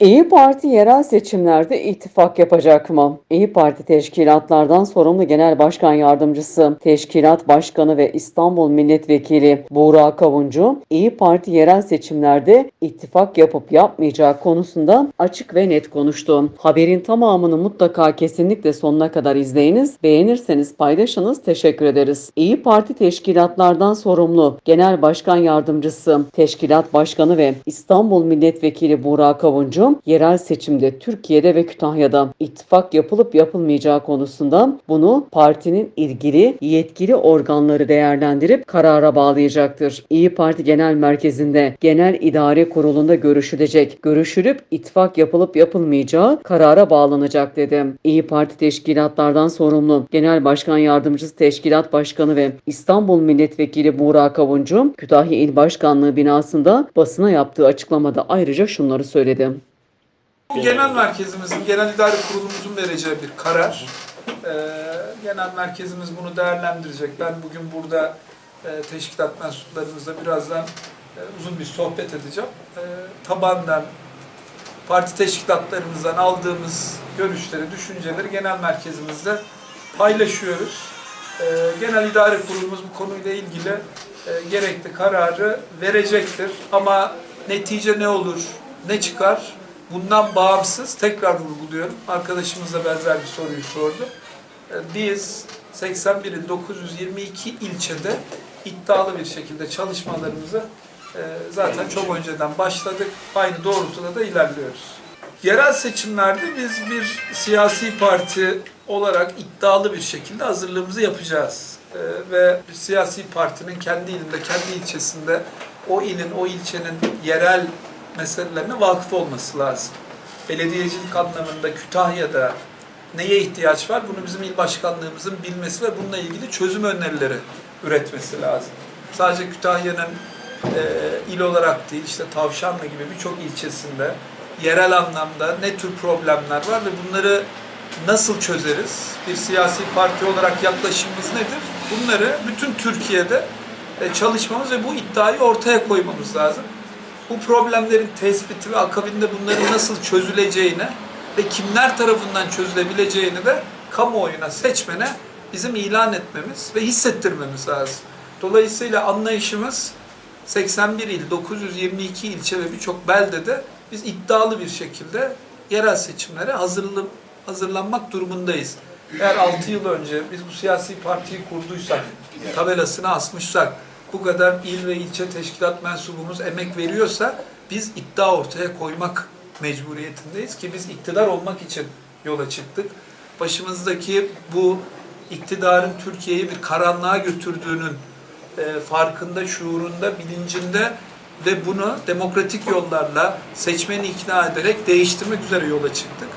İyi Parti yerel seçimlerde ittifak yapacak mı? İyi Parti teşkilatlardan sorumlu Genel Başkan Yardımcısı, Teşkilat Başkanı ve İstanbul Milletvekili Buğra Kavuncu, İyi Parti yerel seçimlerde ittifak yapıp yapmayacağı konusunda açık ve net konuştu. Haberin tamamını mutlaka kesinlikle sonuna kadar izleyiniz. Beğenirseniz paylaşınız. Teşekkür ederiz. İyi Parti teşkilatlardan sorumlu Genel Başkan Yardımcısı, Teşkilat Başkanı ve İstanbul Milletvekili Buğra Kavuncu, yerel seçimde Türkiye'de ve Kütahya'da ittifak yapılıp yapılmayacağı konusunda bunu partinin ilgili yetkili organları değerlendirip karara bağlayacaktır. İyi Parti Genel Merkezi'nde Genel İdare Kurulu'nda görüşülecek. Görüşülüp ittifak yapılıp yapılmayacağı karara bağlanacak dedi. İyi Parti teşkilatlardan sorumlu Genel Başkan Yardımcısı Teşkilat Başkanı ve İstanbul Milletvekili Buğra Kavuncu, Kütahya İl Başkanlığı binasında basına yaptığı açıklamada ayrıca şunları söyledi. Bu genel merkezimizin, genel idare kurulumuzun vereceği bir karar. Ee, genel merkezimiz bunu değerlendirecek. Ben bugün burada e, teşkilat mensuplarımızla birazdan e, uzun bir sohbet edeceğim. E, tabandan, parti teşkilatlarımızdan aldığımız görüşleri, düşünceleri genel merkezimizde paylaşıyoruz. E, genel idare kurulumuz bu konuyla ilgili e, gerekli kararı verecektir. Ama netice ne olur, ne çıkar? Bundan bağımsız tekrar vurguluyorum. Arkadaşımız da benzer bir soruyu sordu. Ee, Biz 81 il 922 ilçede iddialı bir şekilde çalışmalarımızı e, zaten çok önceden başladık. Aynı doğrultuda da ilerliyoruz. Yerel seçimlerde biz bir siyasi parti olarak iddialı bir şekilde hazırlığımızı yapacağız. Ee, Ve bir siyasi partinin kendi ilinde, kendi ilçesinde o ilin, o ilçenin yerel meselelerine vakıf olması lazım. Belediyecilik anlamında Kütahya'da neye ihtiyaç var? Bunu bizim il başkanlığımızın bilmesi ve bununla ilgili çözüm önerileri üretmesi lazım. Sadece Kütahya'nın e, il olarak değil, işte Tavşanlı gibi birçok ilçesinde yerel anlamda ne tür problemler var ve bunları nasıl çözeriz? Bir siyasi parti olarak yaklaşımımız nedir? Bunları bütün Türkiye'de e, çalışmamız ve bu iddiayı ortaya koymamız lazım bu problemlerin tespiti ve akabinde bunların nasıl çözüleceğine ve kimler tarafından çözülebileceğini de kamuoyuna, seçmene bizim ilan etmemiz ve hissettirmemiz lazım. Dolayısıyla anlayışımız 81 il, 922 ilçe ve birçok beldede biz iddialı bir şekilde yerel seçimlere hazırlanmak durumundayız. Eğer 6 yıl önce biz bu siyasi partiyi kurduysak, tabelasını asmışsak, bu kadar il ve ilçe teşkilat mensubumuz emek veriyorsa biz iddia ortaya koymak mecburiyetindeyiz ki biz iktidar olmak için yola çıktık. Başımızdaki bu iktidarın Türkiye'yi bir karanlığa götürdüğünün e, farkında, şuurunda, bilincinde ve bunu demokratik yollarla seçmeni ikna ederek değiştirmek üzere yola çıktık.